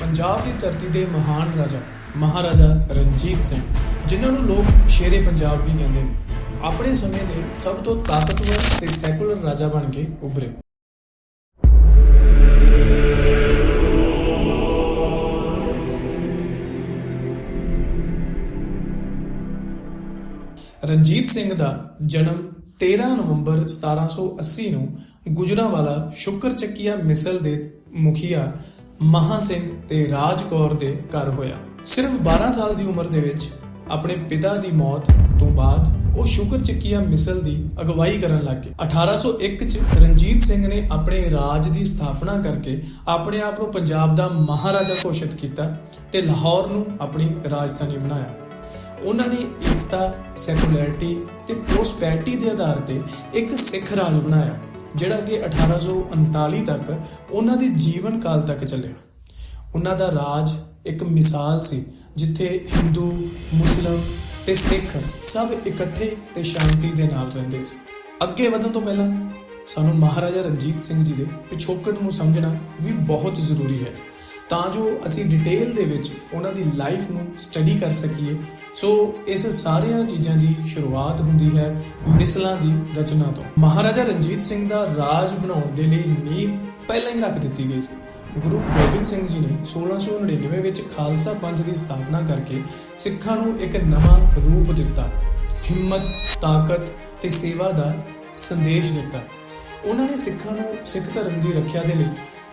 ਪੰਜਾਬ ਦੀ ਧਰਤੀ ਦੇ ਮਹਾਨ ਰਾਜਾ, ਮਹਾਰਾਜਾ ਰਣਜੀਤ ਸਿੰਘ, ਜਿਨ੍ਹਾਂ ਨੂੰ ਲੋਕ ਸ਼ੇਰੇ ਪੰਜਾਬ ਵੀ ਕਹਿੰਦੇ ਨੇ। ਆਪਣੇ ਸਮੇਂ ਦੇ ਸਭ ਤੋਂ ਤਾਕਤਵਰ ਤੇ ਸੈਕੂਲਰ ਰਾਜਾ ਬਣ ਕੇ ਉੱਭਰੇ। ਰਣਜੀਤ ਸਿੰਘ ਦਾ ਜਨਮ 13 ਨਵੰਬਰ 1780 ਨੂੰ ਗੁਜਰਾਂਵਾਲਾ ਸ਼ੁਕਰ ਚੱਕੀਆ ਮਿਸਲ ਦੇ ਮੁਖੀਆ ਮਹਾ ਸਿੰਘ ਤੇ ਰਾਜ ਕੌਰ ਦੇ ਘਰ ਹੋਇਆ। ਸਿਰਫ 12 ਸਾਲ ਦੀ ਉਮਰ ਦੇ ਵਿੱਚ ਆਪਣੇ ਪਿਤਾ ਦੀ ਮੌਤ ਤੋਂ ਬਾਅਦ ਉਹ ਸ਼ੁਕਰ ਚੱਕੀਆ ਮਿਸਲ ਦੀ ਅਗਵਾਈ ਕਰਨ ਲੱਗ ਗਏ। 1801 ਚ ਰਣਜੀਤ ਸਿੰਘ ਨੇ ਆਪਣੇ ਰਾਜ ਦੀ ਸਥਾਪਨਾ ਕਰਕੇ ਆਪਣੇ ਆਪ ਨੂੰ ਪੰਜਾਬ ਦਾ ਮਹਾਰਾਜਾ ਘੋਸ਼ਿਤ ਕੀਤਾ ਤੇ ਲਾਹੌਰ ਨੂੰ ਆਪਣੀ ਰਾਜਧਾਨੀ ਬਣਾਇਆ। ਉਹਨਾਂ ਨੇ ਏਕਤਾ, ਸੈਕੂਲੈਰਿਟੀ ਤੇ ਪ੍ਰੋਸਪੈਰਿਟੀ ਦੇ ਆਧਾਰ ਤੇ ਇੱਕ ਸਿੱਖ ਰਾਜ ਬਣਾਇਆ। ਜਿਹੜਾ ਕਿ 1839 ਤੱਕ ਉਹਨਾਂ ਦੇ ਜੀਵਨ ਕਾਲ ਤੱਕ ਚੱਲਿਆ। ਉਹਨਾਂ ਦਾ ਰਾਜ ਇੱਕ ਮਿਸਾਲ ਸੀ, ਜਿੱਥੇ ਹਿੰਦੂ, ਮੁਸਲਮ ਤੇ ਸਿੱਖ ਸਭ ਇਕੱਠੇ ਤੇ ਸ਼ਾਂਤੀ ਦੇ ਨਾਲ ਰਹਿੰਦੇ ਸੀ। ਅੱਗੇ ਵਧਣ ਤੋਂ ਪਹਿਲਾਂ ਸਾਨੂੰ ਮਹਾਰਾਜਾ ਰਣਜੀਤ ਸਿੰਘ ਜੀ ਦੇ ਪਿਛੋਕੜ ਨੂੰ ਸਮਝਣਾ ਵੀ ਬਹੁਤ ਜ਼ਰੂਰੀ ਹੈ। ਤਾਂ ਜੋ ਅਸੀਂ ਡਿਟੇਲ ਦੇ ਵਿੱਚ ਉਹਨਾਂ ਦੀ ਲਾਈਫ ਨੂੰ ਸਟੱਡੀ ਕਰ ਸਕੀਏ। ਸੋ ਇਸ ਸਾਰੀਆਂ ਚੀਜ਼ਾਂ ਦੀ ਸ਼ੁਰੂਆਤ ਹੁੰਦੀ ਹੈ ਮਿਸਲਾਂ ਦੀ ਰਚਨਾ ਤੋਂ। ਮਹਾਰਾਜਾ ਰਣਜੀਤ ਸਿੰਘ ਦਾ ਰਾਜ ਬਣਾਉਣ ਦੇ ਲਈ ਨੀਂਹ ਪਹਿਲਾਂ ਹੀ ਰੱਖ ਦਿੱਤੀ ਗਈ ਸੀ। ਗੁਰੂ ਗੋਬਿੰਦ ਸਿੰਘ ਜੀ ਨੇ 1699 ਵਿੱਚ ਖਾਲਸਾ ਪੰਥ ਦੀ ਸਥਾਪਨਾ ਕਰਕੇ ਸਿੱਖਾਂ ਨੂੰ ਇੱਕ ਨਵਾਂ ਰੂਪ ਦਿੱਤਾ। ਹਿੰਮਤ, ਤਾਕਤ ਤੇ ਸੇਵਾ ਦਾ ਸੰਦੇਸ਼ ਦਿੱਤਾ। ਉਹਨਾਂ ਨੇ ਸਿੱਖਾਂ ਨੂੰ ਸਿੱਖ ਧਰਮ ਦੀ ਰੱਖਿਆ ਦੇ ਲਈ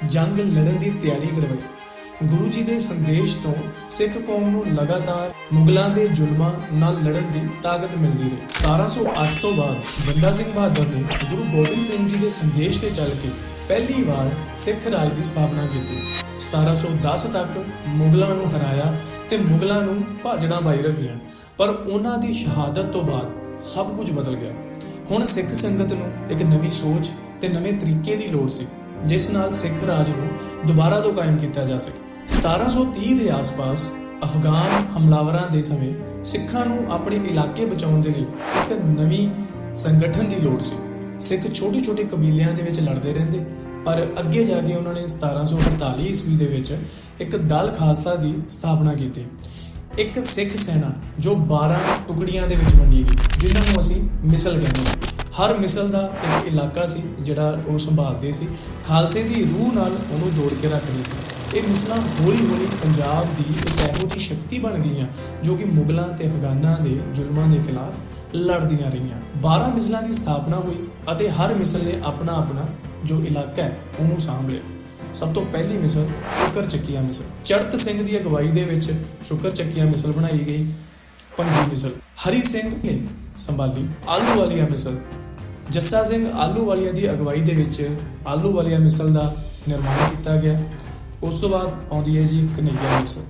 ਜੰਗ ਲੜਨ ਦੀ ਤਿਆਰੀ ਕਰਵਾਈ। ਗੁਰੂ ਜੀ ਦੇ ਸੰਦੇਸ਼ ਤੋਂ ਸਿੱਖ ਕੌਮ ਨੂੰ ਲਗਾਤਾਰ ਮੁਗਲਾਂ ਦੇ ਜ਼ੁਲਮਾਂ ਨਾਲ ਲੜਨ ਦੀ ਤਾਕਤ ਮਿਲਦੀ ਰਹੀ। 1708 ਤੋਂ ਬਾਅਦ ਬੰਦਾ ਸਿੰਘ ਬਹਾਦਰ ਨੇ ਗੁਰੂ ਗੋਬਿੰਦ ਸਿੰਘ ਜੀ ਦੇ ਸੰਦੇਸ਼ ਤੇ ਚੱਲ ਕੇ ਪਹਿਲੀ ਵਾਰ ਸਿੱਖ ਰਾਜ ਦੀ ਸਥਾਪਨਾ ਕੀਤੀ। 1710 ਤੱਕ ਮੁਗਲਾਂ ਨੂੰ ਹਰਾਇਆ ਤੇ ਮੁਗਲਾਂ ਨੂੰ ਭਾਜੜਾਂ ਪਾਈ ਰੱਖੀਆਂ। ਪਰ ਉਹਨਾਂ ਦੀ ਸ਼ਹਾਦਤ ਤੋਂ ਬਾਅਦ ਸਭ ਕੁਝ ਬਦਲ ਗਿਆ। ਹੁਣ ਸਿੱਖ ਸੰਗਤ ਨੂੰ ਇੱਕ ਨਵੀਂ ਸੋਚ ਤੇ ਨਵੇਂ ਤਰੀਕੇ ਦੀ ਲੋੜ ਸੀ, ਜਿਸ ਨਾਲ ਸਿੱਖ ਰਾਜ ਨੂੰ ਦੁਬਾਰਾ ਤੋਂ ਕਾਇਮ ਕੀਤਾ ਜਾ ਸਕੇ। 1730 ਦੇ ਆਸ-ਪਾਸ ਅਫਗਾਨ ਹਮਲਾਵਰਾਂ ਦੇ ਸਮੇਂ ਸਿੱਖਾਂ ਨੂੰ ਆਪਣੇ ਇਲਾਕੇ ਬਚਾਉਣ ਦੇ ਲਈ ਇੱਕ ਨਵੀਂ ਸੰਗਠਨ ਦੀ ਲੋੜ ਸੀ। ਸਿੱਖ ਛੋਟੇ-ਛੋਟੇ ਕਬੀਲਿਆਂ ਦੇ ਵਿੱਚ ਲੜਦੇ ਰਹਿੰਦੇ, ਪਰ ਅੱਗੇ ਜਾ ਕੇ ਉਹਨਾਂ ਨੇ 1748 ਈਸਵੀ ਦੇ ਵਿੱਚ ਇੱਕ ਦਲ ਖਾਲਸਾ ਦੀ ਸਥਾਪਨਾ ਕੀਤੀ। ਇੱਕ ਸਿੱਖ ਸੈਨਾ ਜੋ 12 ਟੁਕੜੀਆਂ ਦੇ ਵਿੱਚ ਵੰਡੀ ਗਈ, ਜਿਨ੍ਹਾਂ ਨੂੰ ਅਸੀਂ ਮਿਸਲ ਕਹਿੰਦੇ ਹਾਂ। ਹਰ ਮਿਸਲ ਦਾ ਇੱਕ ਇਲਾਕਾ ਸੀ, ਜਿਹੜਾ ਉਹ ਸੰਭਾਲਦੇ ਸੀ। ਖਾਲਸੇ ਦੀ ਰੂਹ ਨਾਲ ਉਹਨੂੰ ਜੋੜ ਕੇ ਰੱਖਦੇ ਸੀ। ਇਹ ਮਿਸਲਾਂ ਹੌਲੀ-ਹੌਲੀ ਪੰਜਾਬ ਦੀ ਇੱਕ ਇਹੋ ਜਿਹੀ ਸ਼ਕਤੀ ਬਣ ਗਈਆਂ, ਜੋ ਕਿ ਮੁਗਲਾਂ ਤੇ ਅਫਗਾਨਾਂ ਦੇ ਜ਼ੁਲਮਾਂ ਦੇ ਖਿਲਾਫ ਲੜਦੀਆਂ ਰਹੀਆਂ। 12 ਮਿਸਲਾਂ ਦੀ ਸਥਾਪਨਾ ਹੋਈ ਅਤੇ ਹਰ ਮਿਸਲ ਨੇ ਆਪਣਾ ਆਪਣਾ ਜੋ ਇਲਾਕਾ ਹੈ, ਉਹਨੂੰ ਸਾਂਭ ਲਿਆ। ਸਭ ਤੋਂ ਪਹਿਲੀ ਮਿਸਲ ਸ਼ੁਕਰ ਚੱਕੀਆ ਮਿਸਲ। ਚੜਤ ਸਿੰਘ ਦੀ ਅਗਵਾਈ ਦੇ ਵਿੱਚ ਸ਼ੁਕਰ ਚੱਕੀਆ ਮਿਸਲ ਬਣਾਈ ਗਈ। ਪੰਜੀ ਮਿਸਲ ਹਰੀ ਸਿੰਘ ਨੇ ਸੰਭਾਲੀ। ਆਲੂ ਵਾਲੀਆ ਮਿਸਲ। ਜੱਸਾ ਸਿੰਘ ਆਲੂ ਵਾਲੀਆ ਦੀ ਅਗਵਾਈ ਦੇ ਵਿੱਚ ਆਲੂ ਵਾਲੀਆ ਮਿਸਲ ਦਾ ਨਿਰਮਾਣ ਕੀਤਾ ਗਿਆ। ਉਸ ਤੋਂ ਬਾਅਦ ਆਉਂਦੀ ਹੈ ਜੀ ਕਨਈਆ ਮਿਸਲ।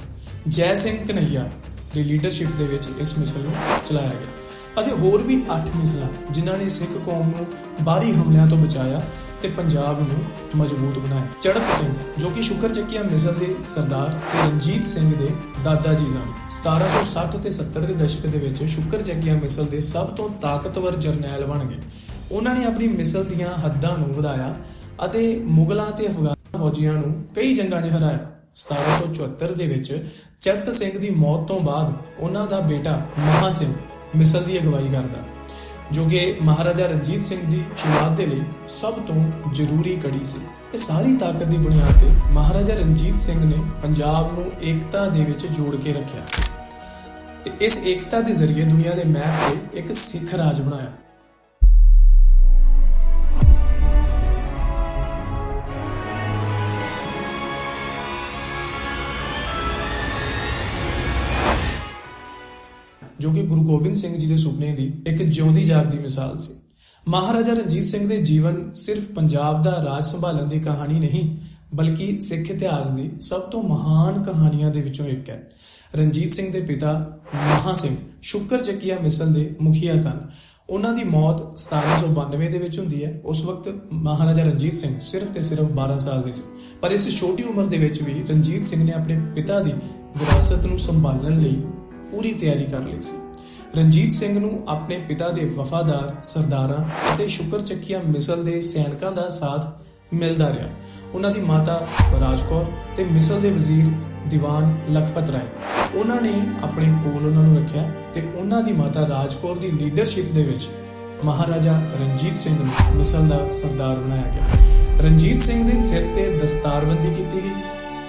ਜੈ ਸਿੰਘ ਕਨਈਆ ਦੀ ਲੀਡਰਸ਼ਿਪ ਦੇ ਵਿੱਚ ਇਸ ਮਿਸਲ ਨੂੰ ਚਲਾਇਆ ਗਿਆ। ਅਤੇ ਹੋਰ ਵੀ 8 ਮਿਸਲਾਂ ਜਿਨ੍ਹਾਂ ਨੇ ਸਿੱਖ ਕੌਮ ਨੂੰ ਬਾਹਰੀ ਹਮਲਿਆਂ ਤੋਂ ਬਚਾਇਆ ਤੇ ਪੰਜਾਬ ਨੂੰ ਮਜ਼ਬੂਤ ਬਣਾਇਆ। ਚੜਤ ਸਿੰਘ, ਜੋ ਕਿ ਸ਼ੁਕਰ ਚੱਕੀਆ ਮਿਸਲ ਦੇ ਸਰਦਾਰ ਤੇ ਰਣਜੀਤ ਸਿੰਘ ਦੇ ਦਾਦਾ ਜੀ ਸਨ। 1760 ਤੇ 70 ਦੇ ਦਸ਼ਕ ਦੇ ਵਿੱਚ ਸ਼ੁਕਰ ਚੱਕੀਆ ਮਿਸਲ ਦੇ ਸਭ ਤੋਂ ਤਾਕਤਵਰ ਜਰਨੈਲ ਬਣ ਗਏ। ਉਹਨਾਂ ਨੇ ਆਪਣੀ ਮਿਸਲ ਦੀਆਂ ਹੱਦਾਂ ਨੂੰ ਵਧਾਇਆ ਅਤੇ ਮੁਗਲਾਂ ਤੇ ਅਫਗਾਨ ਫੌਜੀਆਂ ਨੂੰ ਕਈ ਜੰਗਾਂ 'ਚ ਹਰਾਇਆ। 1774 ਦੇ ਵਿੱਚ ਚੜਤ ਸਿੰਘ ਦੀ ਮੌਤ ਤੋਂ ਬਾਅਦ ਉਹਨਾਂ ਦਾ ਬੇਟਾ ਮਹਾ ਸਿੰਘ ਮਿਸਲ ਦੀ ਅਗਵਾਈ ਕਰਦਾ, ਜੋ ਕਿ ਮਹਾਰਾਜਾ ਰਣਜੀਤ ਸਿੰਘ ਦੀ ਸ਼ੁਰੂਆਤ ਦੇ ਲਈ ਸਭ ਤੋਂ ਜ਼ਰੂਰੀ ਕੜੀ ਸੀ। ਇਹ ਸਾਰੀ ਤਾਕਤ ਦੀ ਬੁਨਿਆਦ ਤੇ ਮਹਾਰਾਜਾ ਰਣਜੀਤ ਸਿੰਘ ਨੇ ਪੰਜਾਬ ਨੂੰ ਏਕਤਾ ਦੇ ਵਿੱਚ ਜੋੜ ਕੇ ਰੱਖਿਆ ਤੇ ਇਸ ਏਕਤਾ ਦੇ ਜ਼ਰੀਏ ਦੁਨੀਆ ਦੇ ਮੈਪ ਤੇ ਇੱਕ ਸਿੱਖ ਰਾਜ ਬਣਾਇਆ। ਜੋ ਕਿ ਗੁਰੂ ਗੋਬਿੰਦ ਸਿੰਘ ਜੀ ਦੇ ਸੁਪਨੇ ਦੀ ਇੱਕ ਜਿਉਂਦੀ ਜਾਗਦੀ ਮਿਸਾਲ ਸੀ। ਮਹਾਰਾਜਾ ਰਣਜੀਤ ਸਿੰਘ ਦੇ ਜੀਵਨ ਸਿਰਫ ਪੰਜਾਬ ਦਾ ਰਾਜ ਸੰਭਾਲਣ ਦੀ ਕਹਾਣੀ ਨਹੀਂ, ਬਲਕਿ ਸਿੱਖ ਇਤਿਹਾਸ ਦੀ ਸਭ ਤੋਂ ਮਹਾਨ ਕਹਾਣੀਆਂ ਦੇ ਵਿੱਚੋਂ ਇੱਕ ਹੈ। ਰਣਜੀਤ ਸਿੰਘ ਦੇ ਪਿਤਾ ਮਹਾ ਸਿੰਘ ਸ਼ੁਕਰ ਚੱਕੀਆ ਮਿਸਲ ਦੇ ਮੁਖੀਆ ਸਨ। ਉਹਨਾਂ ਦੀ ਮੌਤ 1792 ਦੇ ਵਿੱਚ ਹੁੰਦੀ ਹੈ। ਉਸ ਵਕਤ ਮਹਾਰਾਜਾ ਰਣਜੀਤ ਸਿੰਘ ਸਿਰਫ ਤੇ ਸਿਰਫ 12 ਸਾਲ ਦੇ ਸੀ। ਪਰ ਇਸ ਛੋਟੀ ਉਮਰ ਦੇ ਵਿੱਚ ਵੀ ਰਣਜੀਤ ਸਿੰਘ ਨੇ ਆਪਣੇ ਪਿਤਾ ਦੀ ਵਿਰਾਸਤ ਨੂੰ ਸੰਭਾਲਣ ਲਈ ਪੂਰੀ ਤਿਆਰੀ ਕਰ ਲਈ ਸੀ। ਰਣਜੀਤ ਸਿੰਘ ਨੂੰ ਆਪਣੇ ਪਿਤਾ ਦੇ ਵਫਾਦਾਰ ਸਰਦਾਰਾਂ ਅਤੇ ਸ਼ੁਕਰ ਮਿਸਲ ਦੇ ਸੈਨਿਕਾਂ ਦਾ ਸਾਥ ਮਿਲਦਾ ਰਿਹਾ। ਉਹਨਾਂ ਦੀ ਮਾਤਾ ਰਾਜਕੌਰ ਤੇ ਮਿਸਲ ਦੇ ਵਜ਼ੀਰ ਦੀਵਾਨ ਲਖਪਤ ਰਾਏ। ਉਹਨਾਂ ਨੇ ਆਪਣੇ ਕੋਲ ਉਹਨਾਂ ਨੂੰ ਰੱਖਿਆ ਤੇ ਉਹਨਾਂ ਦੀ ਮਾਤਾ ਰਾਜਕੌਰ ਦੀ ਲੀਡਰਸ਼ਿਪ ਦੇ ਵਿੱਚ ਮਹਾਰਾਜਾ ਰਣਜੀਤ ਸਿੰਘ ਨੂੰ ਮਿਸਲ ਦਾ ਸਰਦਾਰ ਬਣਾਇਆ ਗਿਆ। ਰਣਜੀਤ ਸਿੰਘ ਦੇ ਸਿਰ ਤੇ ਦਸਤਾਰਬੰਦੀ ਕੀਤੀ ਗਈ।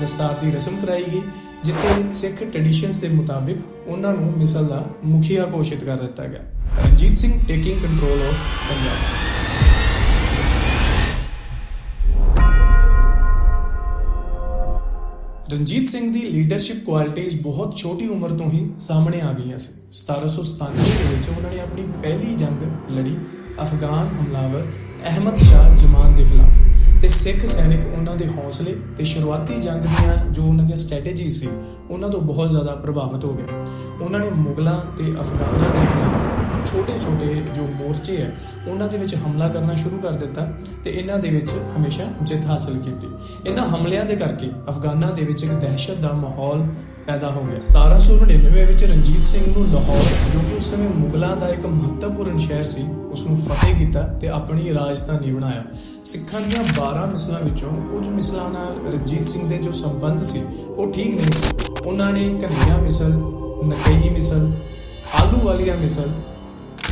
ਦਸਤਾਰ ਦੀ ਰਸਮ ਕਰਾਈ ਗਈ ਜਿੱਥੇ ਸਿੱਖ ਟ੍ਰੈਡੀਸ਼ਨਸ ਦੇ ਮੁਤਾਬਿਕ ਉਹਨਾਂ ਨੂੰ ਮਿਸਲ ਦਾ ਮੁਖੀਆ ਘੋਸ਼ਿਤ ਕਰ ਦਿੱਤਾ ਗਿਆ। Ranjit Singh taking control of Punjab. Ranjit Singh the leadership ਕੁਆਲਿਟੀਆਂ ਬਹੁਤ ਛੋਟੀ ਉਮਰ ਤੋਂ ਹੀ ਸਾਹਮਣੇ ਆ ਗਈਆਂ ਸੀ। 1797 ਦੇ ਵਿੱਚ ਉਹਨਾਂ ਨੇ ਆਪਣੀ ਪਹਿਲੀ ਜੰਗ ਲੜੀ ਅਫਗਾਨ ਹਮਲਾਵਰ ਅਹਿਮਦ ਸ਼ਾਹ ਜਮਾਨ ਦੇ ਖਿਲਾਫ। ਸਿੱਖ ਸੈਨਿਕ ਉਹਨਾਂ ਦੇ ਹੌਸਲੇ ਤੇ ਸ਼ੁਰੂਆਤੀ ਜੰਗ ਦੀਆਂ ਜੋ ਉਹਨਾਂ ਦੀਆਂ ਸਟ੍ਰੈਟੇਜੀ ਸੀ, ਉਹਨਾਂ ਤੋਂ ਬਹੁਤ ਜ਼ਿਆਦਾ ਪ੍ਰਭਾਵਿਤ ਹੋ ਗਏ। ਉਹਨਾਂ ਨੇ ਮੁਗਲਾਂ ਤੇ ਅਫਗਾਨਾਂ ਦੇ ਖਿਲਾਫ ਛੋਟੇ-ਛੋਟੇ ਜੋ ਮੋਰਚੇ ਹੈ, ਉਹਨਾਂ ਦੇ ਵਿੱਚ ਹਮਲਾ ਕਰਨਾ ਸ਼ੁਰੂ ਕਰ ਦਿੱਤਾ ਤੇ ਇਹਨਾਂ ਦੇ ਵਿੱਚ ਹਮੇਸ਼ਾ ਜਿੱਤ ਹਾਸਲ ਕੀਤੀ। ਇਹਨਾਂ ਹਮਲਿਆਂ ਦੇ ਕਰਕੇ ਅਫਗਾਨਾਂ ਦੇ ਵਿੱਚ ਇੱਕ ਦਹਿਸ਼ਤ ਦਾ ਮਾਹੌਲ ਪੈਦਾ ਹੋ ਗਿਆ। 1799 ਵਿੱਚ ਰਣਜੀਤ ਸਿੰਘ ਨੂੰ ਲਾਹੌਰ, ਜੋ ਕਿ ਉਸ ਸਮੇਂ ਮੁਗਲਾਂ ਦਾ ਇੱਕ ਮਹੱਤਵਪੂਰਨ ਸ਼ਹਿਰ ਸੀ ਉਸ ਨੂੰ ਫਤਿਹ ਕੀਤਾ ਤੇ ਆਪਣੀ ਰਾਜਧਾਨੀ ਬਣਾਇਆ। ਸਿੱਖਾਂ ਦੀਆਂ 12 ਮਿਸਲਾਂ ਵਿੱਚੋਂ ਕੁਝ ਮਿਸਲਾਂ ਨਾਲ ਰਣਜੀਤ ਸਿੰਘ ਦੇ ਜੋ ਸੰਬੰਧ ਸੀ, ਉਹ ਠੀਕ ਨਹੀਂ ਸੀ। ਉਹਨਾਂ ਨੇ ਕਨਈਆ ਮਿਸਲ, ਨਕਈ ਮਿਸਲ, ਆਲੂ ਵਾਲੀਆ ਮਿਸਲ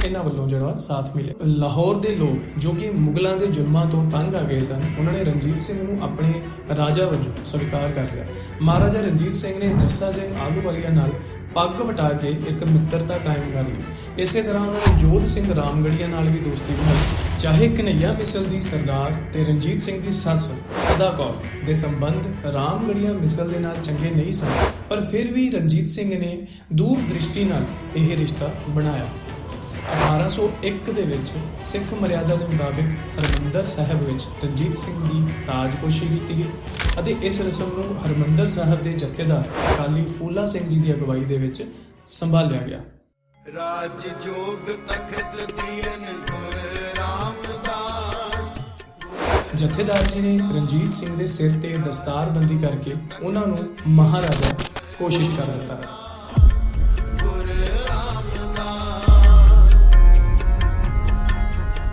ਇਹਨਾਂ ਵੱਲੋਂ ਜਿਹੜਾ ਸਾਥ ਮਿਲਿਆ। ਲਾਹੌਰ ਦੇ ਲੋਕ ਜੋ ਕਿ ਮੁਗਲਾਂ ਦੇ ਜ਼ੁਲਮਾਂ ਤੋਂ ਤੰਗ ਆ ਗਏ ਸਨ, ਉਹਨਾਂ ਨੇ ਰਣਜੀਤ ਸਿੰਘ ਨੂੰ ਆਪਣੇ ਰਾਜਾ ਵਜੋਂ ਸਵੀਕਾਰ ਕਰ ਲਿਆ। ਮਹਾਰਾਜਾ ਰਣਜੀਤ ਸਿੰਘ ਨੇ ਜੱਸਾ ਸਿੰਘ ਆਲੂਵਾਲੀਆ ਨਾਲ ਪੱਗ ਵਟਾ ਕੇ ਇੱਕ ਮਿੱਤਰਤਾ ਕਾਇਮ ਕਰ ਲਈ। ਇਸੇ ਤਰ੍ਹਾਂ ਉਹਨਾਂ ਨੇ ਜੋਧ ਸਿੰਘ ਰਾਮਗੜੀਆ ਨਾਲ ਵੀ ਦੋਸਤੀ ਬਣਾਈ। ਚਾਹੇ ਕਨਈਆ ਮਿਸਲ ਦੀ ਸਰਦਾਰ ਤੇ ਰਣਜੀਤ ਸਿੰਘ ਦੀ ਸੱਸ ਸਦਾ ਕੌਰ ਦੇ ਸੰਬੰਧ ਰਾਮਗੜੀਆ ਮਿਸਲ ਦੇ ਨਾਲ ਚੰਗੇ ਨਹੀਂ ਸਨ, ਪਰ ਫਿਰ ਵੀ ਰਣਜੀਤ ਸਿੰਘ ਨੇ ਦੂਰ ਦ੍ਰਿਸ਼ਟੀ ਨਾਲ ਇਹ ਰਿਸ਼ਤਾ ਬਣਾਇਆ। 1801 ਦੇ ਵਿੱਚ ਸਿੱਖ ਮਰਿਆਦਾ ਦੇ ਮੁਤਾਬਿਕ ਹਰਮੰਦਰ ਸਾਹਿਬ ਵਿੱਚ ਰਣਜੀਤ ਸਿੰਘ ਦੀ ਤਾਜਪੋਸ਼ੀ ਕੀਤੀ ਗਈ ਅਤੇ ਇਸ ਰਸਮ ਨੂੰ ਹਰਮੰਦਰ ਸਾਹਿਬ ਦੇ ਜਥੇਦਾਰ ਅਕਾਲੀ ਫੂਲਾ ਸਿੰਘ ਜੀ ਦੀ ਅਗਵਾਈ ਦੇ ਵਿੱਚ ਸੰਭਾਲਿਆ ਗਿਆ। ਰਾਜ ਜੋਗ ਤਖਤ ਦੀਨ ਗੁਰ ਰਾਮਦਾਸ। ਜਥੇਦਾਰ ਜੀ ਨੇ ਰਣਜੀਤ ਸਿੰਘ ਦੇ ਸਿਰ ਤੇ ਦਸਤਾਰਬੰਦੀ ਕਰਕੇ ਉਹਨਾਂ ਨੂੰ ਮਹਾਰਾਜਾ ਕੋਸ਼ਿਸ਼ ਕਰ ਦਿੱਤਾ।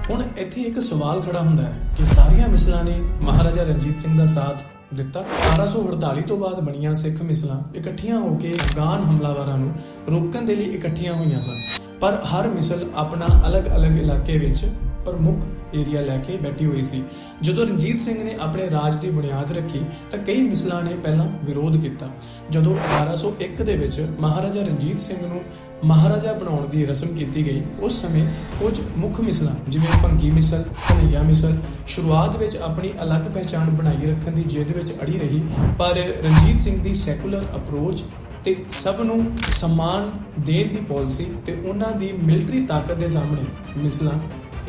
ਹੁਣ ਇੱਥੇ ਇੱਕ ਸਵਾਲ ਖੜਾ ਹੁੰਦਾ ਹੈ ਕਿ ਸਾਰੀਆਂ ਮਿਸਲਾਂ ਨੇ ਮਹਾਰਾਜਾ ਰਣਜੀਤ ਸਿੰਘ ਦਾ ਸਾਥ ਦਿੱਤਾ। 1848 ਤੋਂ ਬਾਅਦ ਬਣੀਆਂ ਸਿੱਖ ਮਿਸਲਾਂ ਇਕੱਠੀਆਂ ਹੋ ਕੇ ਅਫਗਾਨ ਹਮਲਾਵਰਾਂ ਨੂੰ ਰੋਕਣ ਦੇ ਲਈ ਇਕੱਠੀਆਂ ਹੋਈਆਂ ਸਨ। ਪਰ ਹਰ ਮਿਸਲ ਆਪਣਾ ਅਲੱਗ-ਅਲੱਗ ਇਲਾਕੇ ਵਿੱਚ ਪ੍ਰਮੁੱਖ ਏਰੀਆ ਲੈ ਕੇ ਬੈਠੀ ਹੋਈ ਸੀ। ਜਦੋਂ ਰਣਜੀਤ ਸਿੰਘ ਨੇ ਆਪਣੇ ਰਾਜ ਦੀ ਬੁਨਿਆਦ ਰੱਖੀ, ਤਾਂ ਕਈ ਮਿਸਲਾਂ ਨੇ ਪਹਿਲਾਂ ਵਿਰੋਧ ਕੀਤਾ। ਜਦੋਂ 1801 ਦੇ ਵਿੱਚ ਮਹਾਰਾਜਾ ਰਣਜੀਤ ਸਿੰਘ ਨੂੰ ਮਹਾਰਾਜਾ ਬਣਾਉਣ ਦੀ ਰਸਮ ਕੀਤੀ ਗਈ, ਉਸ ਸਮੇਂ ਕੁਝ ਮੁੱਖ ਮਿਸਲਾਂ, ਜਿਵੇਂ ਭੰਗੀ ਮਿਸਲ ਕਨਈਆ ਮਿਸਲ, ਸ਼ੁਰੂਆਤ ਵਿੱਚ ਆਪਣੀ ਅਲੱਗ ਪਹਿਚਾਣ ਬਣਾਈ ਰੱਖਣ ਦੀ ਜੇਦ ਵਿੱਚ ਅੜੀ ਰਹੀ, ਪਰ ਰਣਜੀਤ ਸਿੰਘ ਦੀ ਸੈਕੂਲਰ ਅਪਰੋਚ ਤੇ ਸਭ ਨੂੰ ਸਨਮਾਨ ਦੇਣ ਦੀ ਪਾਲਿਸੀ ਤੇ ਉਹਨਾਂ ਦੀ ਮਿਲਟਰੀ ਤਾਕਤ ਦੇ ਸਾਹਮਣੇ ਮਿਸਲਾਂ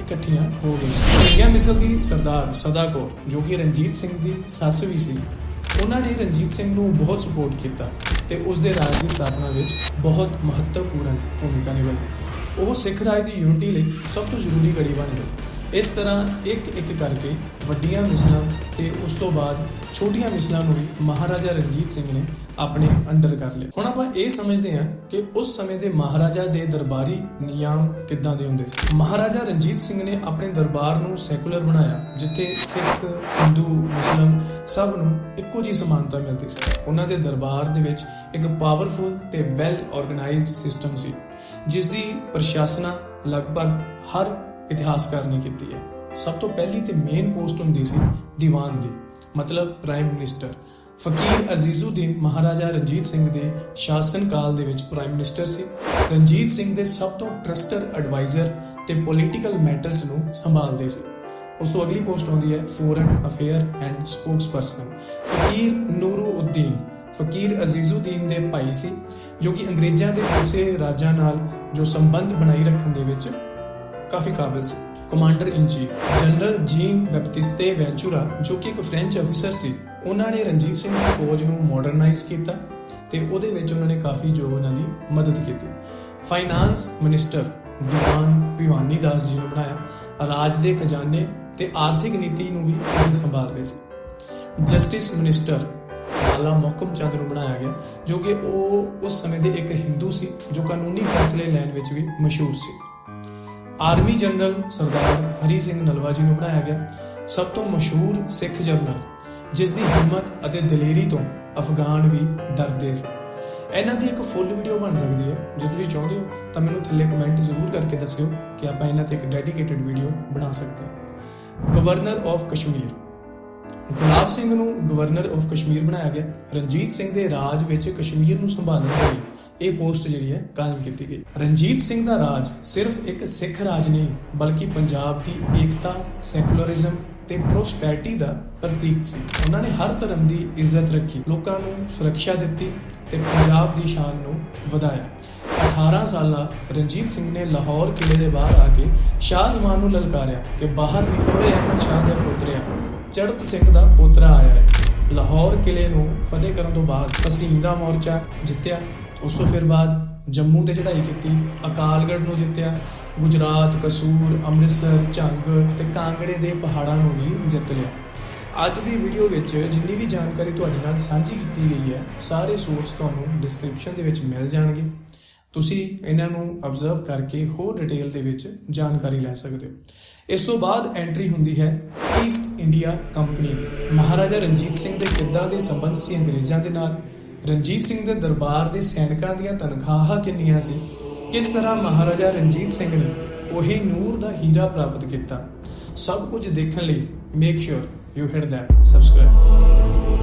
ਇਕੱਠੀਆਂ ਹੋ ਗਈਆਂ। ਕਨਈਆ ਮਿਸਲ ਦੀ ਸਰਦਾਰ ਸਦਾ ਕੌਰ ਜੋ ਕਿ ਰਣਜੀਤ ਸਿੰਘ ਦੀ ਸੱਸ ਵੀ ਸੀ, ਉਹਨਾਂ ਨੇ ਰਣਜੀਤ ਸਿੰਘ ਨੂੰ ਬਹੁਤ ਸਪੋਰਟ ਕੀਤਾ ਤੇ ਉਸ ਦੇ ਰਾਜ ਦੀ ਸਥਾਪਨਾ ਵਿੱਚ ਬਹੁਤ ਮਹੱਤਵਪੂਰਨ ਭੂਮਿਕਾ ਨਿਭਾਈ। ਉਹ ਸਿੱਖ ਰਾਜ ਦੀ ਯੂਨਿਟੀ ਲਈ ਸਭ ਤੋਂ ਜ਼ਰੂਰੀ ਕੜੀ ਬਣ ਗਈ ਇਸ ਤਰ੍ਹਾਂ ਇੱਕ ਇੱਕ ਕਰਕੇ ਵੱਡੀਆਂ ਮਿਸਲਾਂ ਤੇ ਉਸ ਤੋਂ ਬਾਅਦ ਛੋਟੀਆਂ ਮਿਸਲਾਂ ਨੂੰ ਵੀ ਮਹਾਰਾਜਾ ਰਣਜੀਤ ਸਿੰਘ ਨੇ ਆਪਣੇ ਅੰਡਰ ਕਰ ਲਿਆ। ਹੁਣ ਆਪਾਂ ਇਹ ਸਮਝਦੇ ਹਾਂ ਕਿ ਉਸ ਸਮੇਂ ਦੇ ਮਹਾਰਾਜਾ ਦੇ ਦਰਬਾਰੀ ਨਿਯਮ ਕਿੱਦਾਂ ਦੇ ਹੁੰਦੇ ਸੀ? ਮਹਾਰਾਜਾ ਰਣਜੀਤ ਸਿੰਘ ਨੇ ਆਪਣੇ ਦਰਬਾਰ ਨੂੰ ਸੈਕੂਲਰ ਬਣਾਇਆ, ਜਿੱਥੇ ਸਿੱਖ, ਹਿੰਦੂ, ਮੁਸਲਮ ਸਭ ਨੂੰ ਇੱਕੋ ਜਿਹੀ ਸਮਾਨਤਾ ਮਿਲਦੀ ਸੀ। ਉਹਨਾਂ ਦੇ ਦਰਬਾਰ ਦੇ ਵਿੱਚ ਇੱਕ ਪਾਵਰਫੁਲ ਤੇ ਵੈਲ ਆਰਗੇਨਾਈਜ਼ਡ ਸਿਸਟਮ ਸੀ ਜਿਸ ਦੀ ਪ੍ਰਸ਼ਾਸਨਾ ਲਗਭਗ ਹਰ ਇਤਿਹਾਸਕਾਰ ਨੇ ਕੀਤੀ ਹੈ। ਸਭ ਤੋਂ ਪਹਿਲੀ ਤੇ ਮੇਨ ਪੋਸਟ ਹੁੰਦੀ ਸੀ ਦੀਵਾਨ ਦੀ, ਮਤਲਬ ਪ੍ਰਾਈਮ ਮਿਨਿਸਟਰ ਫਕੀਰ ਅਜ਼ੀਜ਼ੁਦੀਨ ਮਹਾਰਾਜਾ ਰਣਜੀਤ ਸਿੰਘ ਦੇ ਸ਼ਾਸਨ ਕਾਲ ਦੇ ਵਿੱਚ ਪ੍ਰਾਈਮ ਮਿਨਿਸਟਰ ਸੀ। ਰਣਜੀਤ ਸਿੰਘ ਦੇ ਸਭ ਤੋਂ ਟਰਸਟਡ ਐਡਵਾਈਜ਼ਰ ਤੇ ਪੋਲੀਟੀਕਲ ਮੈਟਰਸ ਨੂੰ ਸੰਭਾਲਦੇ ਸੀ। ਉਸ ਤੋਂ ਅਗਲੀ ਪੋਸਟ ਆਉਂਦੀ ਹੈ ਫੋਰਨ ਅਫੇਅਰ ਐਂਡ ਸਪੋਕਸਪਰਸਨ ਫਕੀਰ ਨੂਰਉਦੀਨ ਫਕੀਰ ਅਜ਼ੀਜ਼ੁਦੀਨ ਦੇ ਭਾਈ ਸੀ, ਜੋ ਕਿ ਅੰਗਰੇਜ਼ਾਂ ਦੇ ਦੂਸਰੇ ਰਾਜਾਂ ਨਾਲ ਜੋ ਸੰਬੰਧ ਬਣਾਈ ਰੱਖਣ ਦੇ ਵਿੱਚ ਕਾਫੀ ਕਾਬਿਲ ਸੀ। Commander in chief general Jean Baptiste Ventura ਜੋ ਕਿ ਇੱਕ ਫ੍ਰੈਂਚ ਅਫੀਸਰ ਸੀ ਉਹਨਾਂ ਨੇ ਰਣਜੀਤ ਸਿੰਘ ਦੀ ਫੌਜ ਨੂੰ ਮਾਡਰਨਾਈਜ਼ ਕੀਤਾ ਤੇ ਉਹਦੇ ਵਿੱਚ ਉਹਨਾਂ ਨੇ ਕਾਫੀ ਜੋ ਉਹਨਾਂ ਦੀ ਮਦਦ ਕੀਤੀ। ਫਾਈਨਾਂਸ ਮਿਨਿਸਟਰ ਦੀਵਾਨ ਭਿਵਾਨੀ ਦਾਸ ਜੀ ਨੂੰ ਬਣਾਇਆ, ਰਾਜ ਦੇ ਖਜ਼ਾਨੇ ਤੇ ਆਰਥਿਕ ਨੀਤੀ ਨੂੰ ਵੀ ਉਹ ਸੰਭਾਲਦੇ ਸੀ। ਜਸਟਿਸ ਮਿਨਿਸਟਰ ਲਾਲਾ ਮੋਹਕਮ ਚੰਦ ਨੂੰ ਬਣਾਇਆ ਗਿਆ, ਜੋ ਕਿ ਉਹ ਉਸ ਸਮੇਂ ਦੇ ਇੱਕ ਹਿੰਦੂ ਸੀ, ਜੋ ਕਾਨੂੰਨੀ ਫੈਸਲੇ ਲੈਣ ਵਿੱਚ ਵੀ ਮਸ਼ਹੂਰ ਸੀ। ਆਰਮੀ ਜਨਰਲ ਸਰਦਾਰ ਹਰੀ ਸਿੰਘ ਨਲਵਾ ਜੀ ਨੂੰ ਬਣਾਇਆ ਗਿਆ, ਸਭ ਤੋਂ ਮਸ਼ਹੂਰ ਸਿੱਖ ਜਨਰਲ ਜਿਸ ਦੀ ਹਿੰਮਤ ਅਤੇ ਦਲੇਰੀ ਤੋਂ ਅਫਗਾਨ ਵੀ ਡਰਦੇ ਸੀ। ਇਹਨਾਂ ਦੀ ਇੱਕ ਫੁੱਲ ਵੀਡੀਓ ਬਣ ਸਕਦੀ ਹੈ। ਜੇ ਤੁਸੀਂ ਚਾਹੁੰਦੇ ਹੋ, ਤਾਂ ਮੈਨੂੰ ਥੱਲੇ ਕਮੈਂਟ ਜ਼ਰੂਰ ਕਰਕੇ ਦੱਸਿਓ ਕਿ ਆਪਾਂ ਇਹਨਾਂ ਤੇ ਇੱਕ ਡੈਡੀਕੇਟਿਡ ਵੀਡੀਓ ਬਣਾ ਸਕਦੇ ਹਾਂ। ਗਵਰਨਰ ਆਫ ਕਸ਼ਮੀਰ ਗੁਲਾਬ ਸਿੰਘ ਨੂੰ ਗਵਰਨਰ ਆਫ ਕਸ਼ਮੀਰ ਬਣਾਇਆ ਗਿਆ। ਰਣਜੀਤ ਸਿੰਘ ਦੇ ਰਾਜ ਵਿੱਚ ਕਸ਼ਮੀਰ ਨੂੰ ਸੰਭਾਲਣ ਦੇ ਲਈ ਇਹ ਪੋਸਟ ਜਿਹੜੀ ਹੈ, ਕਾਇਮ ਕੀਤੀ ਗਈ। ਰਣਜੀਤ ਸਿੰਘ ਦਾ ਰਾਜ ਸਿਰਫ ਇੱਕ ਸਿੱਖ ਰਾਜ ਨਹੀਂ, ਬਲਕਿ ਪੰਜਾਬ ਦੀ ਏਕਤਾ ਸੈਕੂਲਰਿਜ਼ਮ ਤੇ ਪ੍ਰੋਸਪੈਰਟੀ ਦਾ ਪ੍ਰਤੀਕ ਸੀ। ਉਹਨਾਂ ਨੇ ਹਰ ਧਰਮ ਦੀ ਇੱਜ਼ਤ ਰੱਖੀ, ਲੋਕਾਂ ਨੂੰ ਸੁਰੱਖਿਆ ਦਿੱਤੀ ਤੇ ਪੰਜਾਬ ਦੀ ਸ਼ਾਨ ਨੂੰ ਵਧਾਇਆ। 18 ਸਾਲਾ ਰਣਜੀਤ ਸਿੰਘ ਨੇ ਲਾਹੌਰ ਕਿਲੇ ਦੇ ਬਾਹਰ ਆ ਕੇ ਸ਼ਾਹ ਜ਼ਮਾਨ ਨੂੰ ਲਲਕਾਰਿਆ ਕਿ ਬਾਹਰ ਨਿਕਲੋ ਅਹਿਮਦ ਸ਼ਾਹ ਦਾ ਪੁੱਤਰਿਆ ਚੜਤ ਸਿੰਘ ਦਾ ਪੋਤਰਾ ਆਇਆ ਹੈ। ਲਾਹੌਰ ਕਿਲੇ ਨੂੰ ਫਤਿਹ ਕਰਨ ਤੋਂ ਬਾਅਦ ਪਸੀਨ ਦਾ ਮੋਰਚਾ ਜਿੱਤਿਆ। ਉਸ ਤੋਂ ਫਿਰ ਬਾਅਦ ਜੰਮੂ ਤੇ ਚੜ੍ਹਾਈ ਕੀਤੀ, ਅਕਾਲਗੜ੍ਹ ਨੂੰ ਜਿੱਤਿਆ ਗੁਜਰਾਤ, ਕਸੂਰ, ਅੰਮ੍ਰਿਤਸਰ, ਝੰਗ ਤੇ ਕਾਂਗੜੇ ਦੇ ਪਹਾੜਾਂ ਨੂੰ ਵੀ ਜਿੱਤ ਲਿਆ। ਅੱਜ ਦੀ ਵੀਡੀਓ ਵਿੱਚ ਜਿੰਨੀ ਵੀ ਜਾਣਕਾਰੀ ਤੁਹਾਡੇ ਨਾਲ ਸਾਂਝੀ ਕੀਤੀ ਗਈ ਹੈ, ਸਾਰੇ ਸੋਰਸ ਤੁਹਾਨੂੰ ਡਿਸਕ੍ਰਿਪਸ਼ਨ ਦੇ ਵਿੱਚ ਮਿਲ ਜਾਣਗੇ। ਤੁਸੀਂ ਇਹਨਾਂ ਨੂੰ ਅਬਜ਼ਰਵ ਕਰਕੇ ਹੋਰ ਡਿਟੇਲ ਦੇ ਵਿੱਚ ਜਾਣਕਾਰੀ ਲੈ ਸਕਦੇ ਹੋ। ਇਸ ਤੋਂ ਬਾਅਦ ਐਂਟਰੀ ਹੁੰਦੀ ਹੈ ਈਸਟ ਇੰਡੀਆ ਕੰਪਨੀ ਦੀ। ਮਹਾਰਾਜਾ ਰਣਜੀਤ ਸਿੰਘ ਦੇ ਕਿੱਦਾਂ ਦੇ ਸੰਬੰਧ ਸੀ ਅੰਗਰੇਜ਼ਾਂ ਦੇ ਨਾਲ? ਰਣਜੀਤ ਸਿੰਘ ਦੇ ਦਰਬਾਰ ਦੇ ਸੈਨਿਕਾਂ ਦੀਆਂ ਤਨਖਾਹਾਂ ਕਿੰਨੀਆਂ ਸੀ? ਕਿਸ ਤਰ੍ਹਾਂ ਮਹਾਰਾਜਾ ਰਣਜੀਤ ਸਿੰਘ ਨੇ ਉਹੀ ਨੂਰ ਦਾ ਹੀਰਾ ਪ੍ਰਾਪਤ ਕੀਤਾ? ਸਭ ਕੁਝ ਦੇਖਣ ਲਈ make sure you hit that subscribe